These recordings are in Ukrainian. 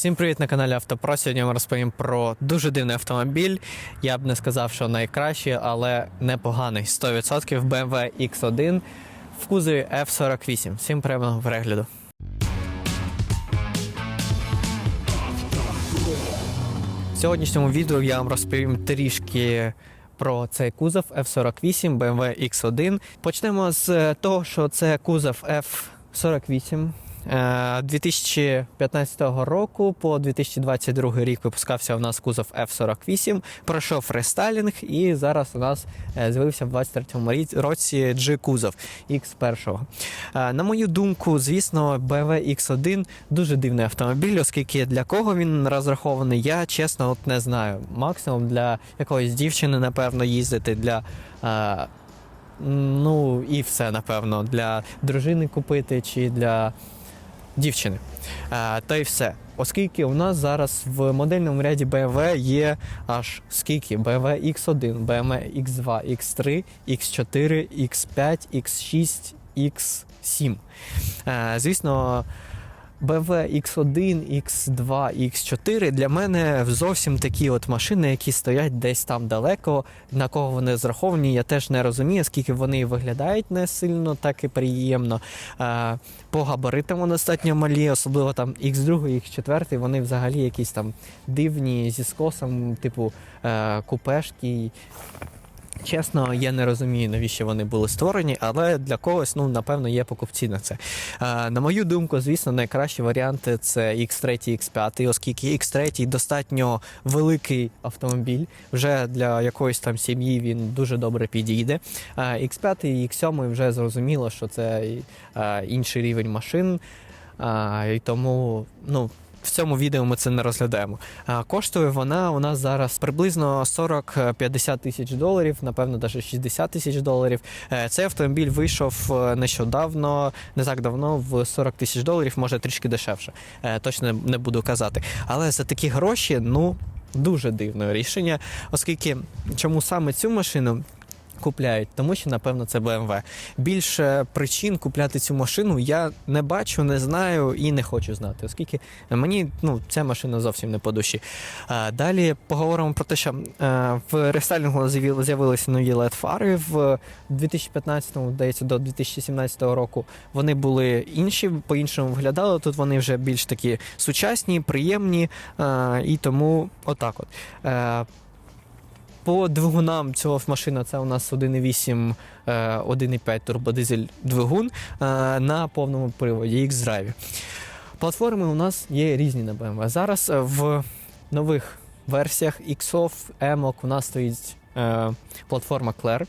Всім привіт на каналі Автопро. Сьогодні ми розповім про дуже дивний автомобіль. Я б не сказав, що найкращий, але непоганий. 100% BMW X1 в кузові F48. Всім приємного перегляду. В сьогоднішньому відео я вам розповім трішки про цей кузов F48 BMW X1. Почнемо з того, що це кузов F48. Е, 2015 року по 2022 рік випускався у нас кузов F48, пройшов рестайлінг, і зараз у нас е, з'явився в 23-му році G-кузов X1. Е, На мою думку, звісно, BMW X1 дуже дивний автомобіль, оскільки для кого він розрахований, я чесно от не знаю. Максимум для якоїсь дівчини, напевно, їздити для. е, Ну і все, напевно, для дружини купити чи для дівчини. Е, та й все. Оскільки у нас зараз в модельному ряді BMW є аж скільки? BMW X1, BMW X2, X3, X4, X5, X6, X7. Е, звісно, BMW X1, X2, X4 для мене зовсім такі от машини, які стоять десь там далеко. На кого вони зраховані, я теж не розумію, оскільки вони виглядають не сильно так і приємно. Е, По габаритам достатньо малі, особливо там X2, X4, вони взагалі якісь там дивні зі скосом, типу е, купешки. Чесно, я не розумію, навіщо вони були створені, але для когось, ну, напевно, є покупці на це. На мою думку, звісно, найкращі варіанти це X3, X5, оскільки X3 достатньо великий автомобіль. Вже для якоїсь там сім'ї він дуже добре підійде. Е, X5 і X7 вже зрозуміло, що це інший рівень машин. І тому, ну. В цьому відео ми це не розглядаємо. Коштує вона у нас зараз приблизно 40-50 тисяч доларів, напевно, навіть 60 тисяч доларів. Е, Цей автомобіль вийшов е, нещодавно, не так давно, в 40 тисяч доларів, може трішки дешевше. Е, Точно не буду казати. Але за такі гроші, ну. Дуже дивне рішення, оскільки чому саме цю машину купляють, тому що напевно це BMW. Більше причин купляти цю машину я не бачу, не знаю і не хочу знати, оскільки мені ну ця машина зовсім не по душі. Далі поговоримо про те, що е, в рестайлінгу з'явилися нові led фари в 2015-му, здається, до 2017 року. Вони були інші, по-іншому виглядали. Тут вони вже більш такі сучасні, приємні, е, і тому отак от. Е, по двигунам цього машина це у нас 1,8, е, 1,5 турбодизель двигун е, на повному приводі X-Drive. Платформи у нас є різні на BMW. Зараз е, в нових версіях X-Off, M у нас стоїть е, платформа Claire.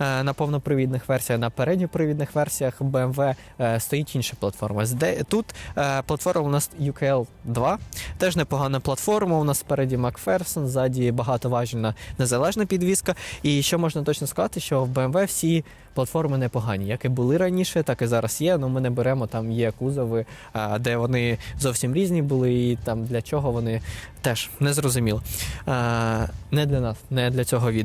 Е, на повнопривідних версіях, на передньопривідних версіях BMW е, стоїть інша платформа. Тут е, платформа у нас UKL 2. Теж непогана платформа. У нас спереді Макферсон, ззаді багатоважільна незалежна підвізка. І що можна точно сказати, що в BMW всі платформи непогані. Як і були раніше, так і зараз є. Ну ми не беремо там є кузови, де вони зовсім різні були, і там для чого вони теж не зрозуміло. Не для нас, не для цього відео.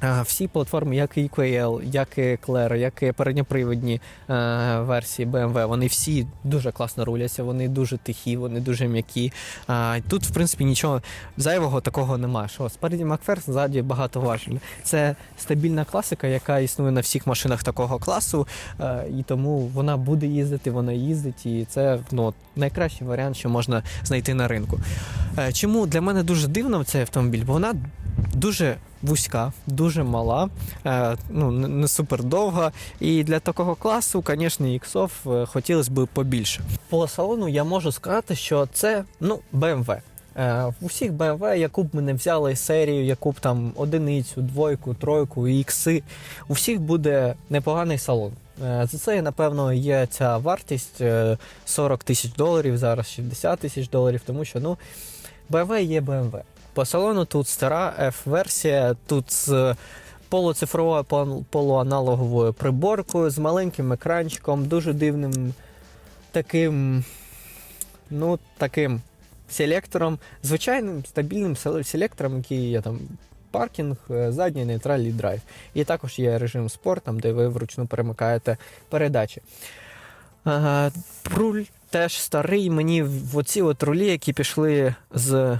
А, Всі платформи, як і EQL, як і Claire, як і передньопривідні е, версії BMW, вони всі дуже класно руляться, вони дуже тихі, вони дуже м'які. Тут, в принципі, нічого зайвого такого немає. Що спереді Макферсон, ззаді багато важель. Це стабільна класика, яка існує на всіх машинах такого класу, е, і тому вона буде їздити, вона їздить, і це ну, найкращий варіант, що можна знайти на ринку. Е, Чому для мене дуже дивно цей автомобіль? Бо вона дуже вузька, дуже мала, е, ну не супер довга. І для такого класу, звісно, іксов е, хотілося б побільше. По салону я можу сказати, що це ну BMW. Е, В усіх BMW, яку б ми не взяли серію, яку б там одиницю, двойку, тройку, ікси, у всіх буде непоганий салон. Е, За це, напевно, є ця вартість е, 40 тисяч доларів, зараз 60 тисяч доларів, тому що ну, BMW є BMW. По салону тут стара F-версія, тут з полуцифровою полуаналоговою приборкою, з маленьким екранчиком, дуже дивним таким, ну, таким селектором, звичайним стабільним селектором, який є там паркінг, е, задній нейтральний драйв. І також є режим спорт, там, де ви вручну перемикаєте передачі. Ага, руль теж старий. Мені в оці от рулі, які пішли з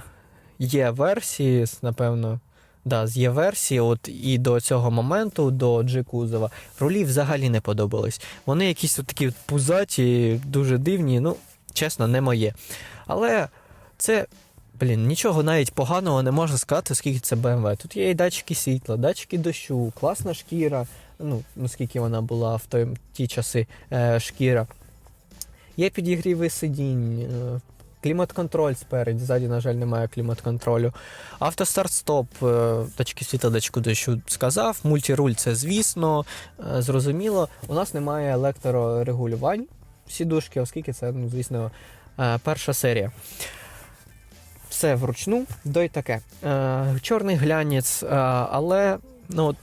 Є-версії, напевно. Да, з Є-версії, от і до цього моменту, до G кузова, рулі взагалі не подобались. Вони якісь от такі пузаті, дуже дивні, ну, чесно, не моє. Але це, блін, нічого навіть поганого не можна сказати, оскільки це BMW. Тут є і датчики світла, датчики дощу, класна шкіра, ну, наскільки вона була в той, ті часи е, шкіра. Є підігріви сидінь, е, клімат-контроль спереді, ззаді, на жаль, немає клімат-контролю. Автостарт-стоп, е, датчики світла, датчику дощу сказав. Мультируль це звісно, е, зрозуміло. У нас немає електрорегулювань сідушки, оскільки це, ну, звісно, е, перша серія. Все вручну, до й таке. Чорний глянець, але, ну от,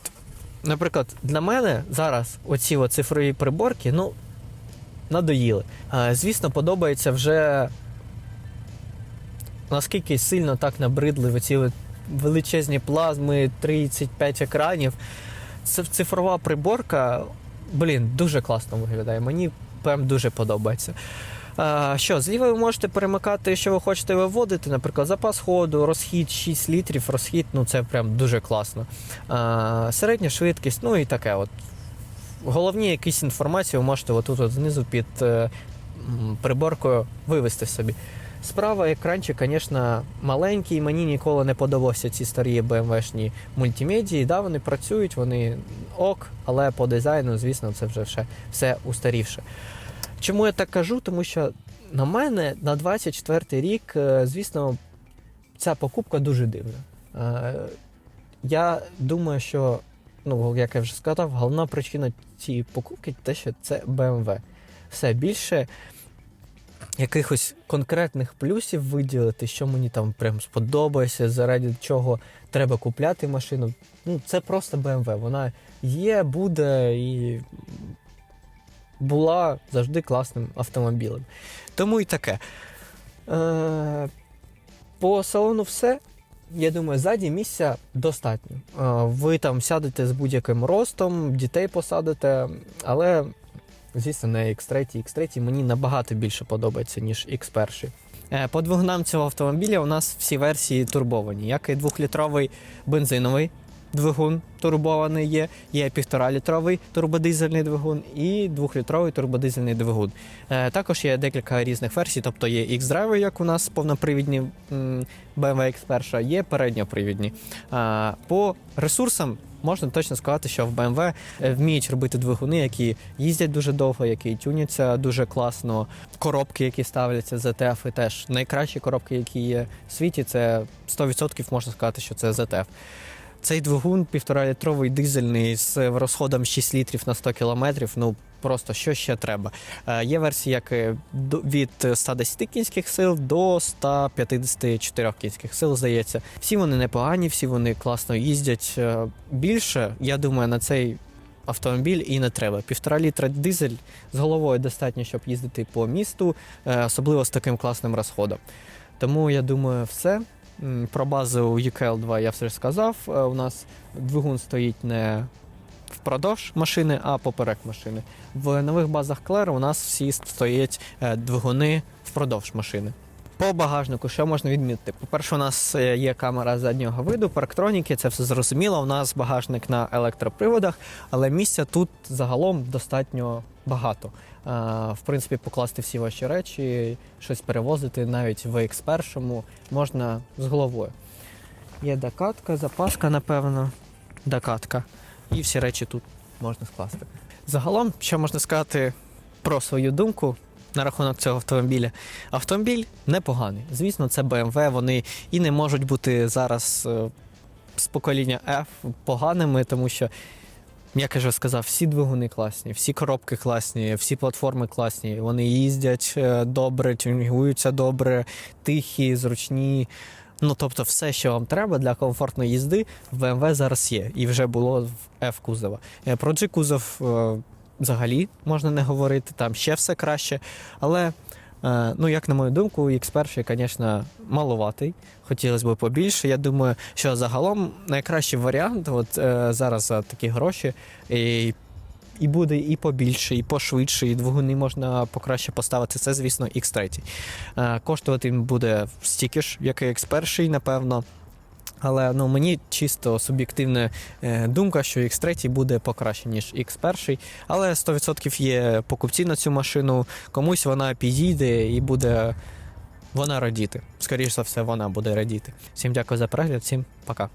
наприклад, для мене зараз оці цифрові приборки, ну, надоїли. Звісно, подобається вже наскільки сильно так набридли оці величезні плазми, 35 екранів. Це цифрова приборка, блін, дуже класно виглядає. Мені прям дуже подобається. Що, зліва ви можете перемикати, що ви хочете виводити, наприклад, запас ходу, розхід 6 літрів, розхід, ну це прям дуже класно. Середня швидкість, ну і таке. от. Головні якісь інформації ви можете отут от знизу під е, приборкою вивести собі. Справа екранчик, звісно, маленький. Мені ніколи не подобалися ці старі BMW-шні мультимедії. Да, вони працюють, вони ок, але по дизайну, звісно, це вже все, все устарівше. Чому я так кажу? Тому що на мене на 24 рік, е, звісно, ця покупка дуже дивна. Е, Я думаю, що, ну, як я вже сказав, головна причина цієї покупки те, що це BMW. Все більше якихось конкретних плюсів виділити, що мені там прям сподобається, заради чого треба купляти машину. Ну, це просто BMW. Вона є, буде і була завжди класним автомобілем. Тому і таке. Е, по салону все. Я думаю, ззаді місця достатньо. Е, Ви там сядете з будь-яким ростом, дітей посадите, але, звісно, не X3. X3 мені набагато більше подобається, ніж X1. Е, По двигунам цього автомобіля у нас всі версії турбовані, як і двохлітровий бензиновий двигун турбований є, є півторалітровий турбодизельний двигун і двохлітровий турбодизельний двигун. Е, Також є декілька різних версій, тобто є X-Drive, як у нас повнопривідні BMW X1, є передньопривідні. Е, По ресурсам можна точно сказати, що в BMW е, вміють робити двигуни, які їздять дуже довго, які тюняться дуже класно. Коробки, які ставляться ZTF, теж найкращі коробки, які є в світі, це 100% можна сказати, що це ZTF. Цей двигун півторалітровий дизельний з розходом 6 літрів на 100 кілометрів. Ну просто що ще треба. Е, є версії як е, від 110 кінських сил до 154 кінських сил, здається. Всі вони непогані, всі вони класно їздять. Е, Більше, я думаю, на цей автомобіль і не треба. Півтора літра дизель з головою достатньо, щоб їздити по місту, особливо з таким класним розходом. Тому я думаю, все. Про базу UKL2 я все сказав. Е, У нас двигун стоїть не впродовж машини, а поперек машини. В нових базах Клер у нас всі стоять е, двигуни впродовж машини. По багажнику, що можна відмітити? По-перше, у нас е, є камера заднього виду, парктроніки, це все зрозуміло. У нас багажник на електроприводах, але місця тут загалом достатньо багато. Е, В принципі, покласти всі ваші речі, щось перевозити навіть в X1 можна з головою. Є докатка, запаска, напевно, докатка. І всі речі тут можна скласти. Загалом, що можна сказати про свою думку на рахунок цього автомобіля. Автомобіль непоганий. Звісно, це BMW, вони і не можуть бути зараз е, з покоління F поганими, тому що, як я вже сказав, всі двигуни класні, всі коробки класні, всі платформи класні. Вони їздять е, добре, тюнінгуються добре, тихі, зручні. Ну, тобто, все, що вам треба для комфортної їзди, в BMW зараз є і вже було в F кузова. Е, Про G кузов е, взагалі можна не говорити, там ще все краще. Але, е, ну, як на мою думку, X1, звісно, маловатий. Хотілося б побільше. Я думаю, що загалом найкращий варіант, от е, зараз за такі гроші, і і буде і побільше, і пошвидше, і двигуни можна покраще поставити. Це, звісно, X3. Е, Коштувати він буде стільки ж, як і X1, напевно. Але ну, мені чисто суб'єктивна е, думка, що X3 буде покраще, ніж X1. Але 100% є покупці на цю машину, комусь вона підійде і буде вона радіти. Скоріше за все, вона буде радіти. Всім дякую за перегляд, всім пока.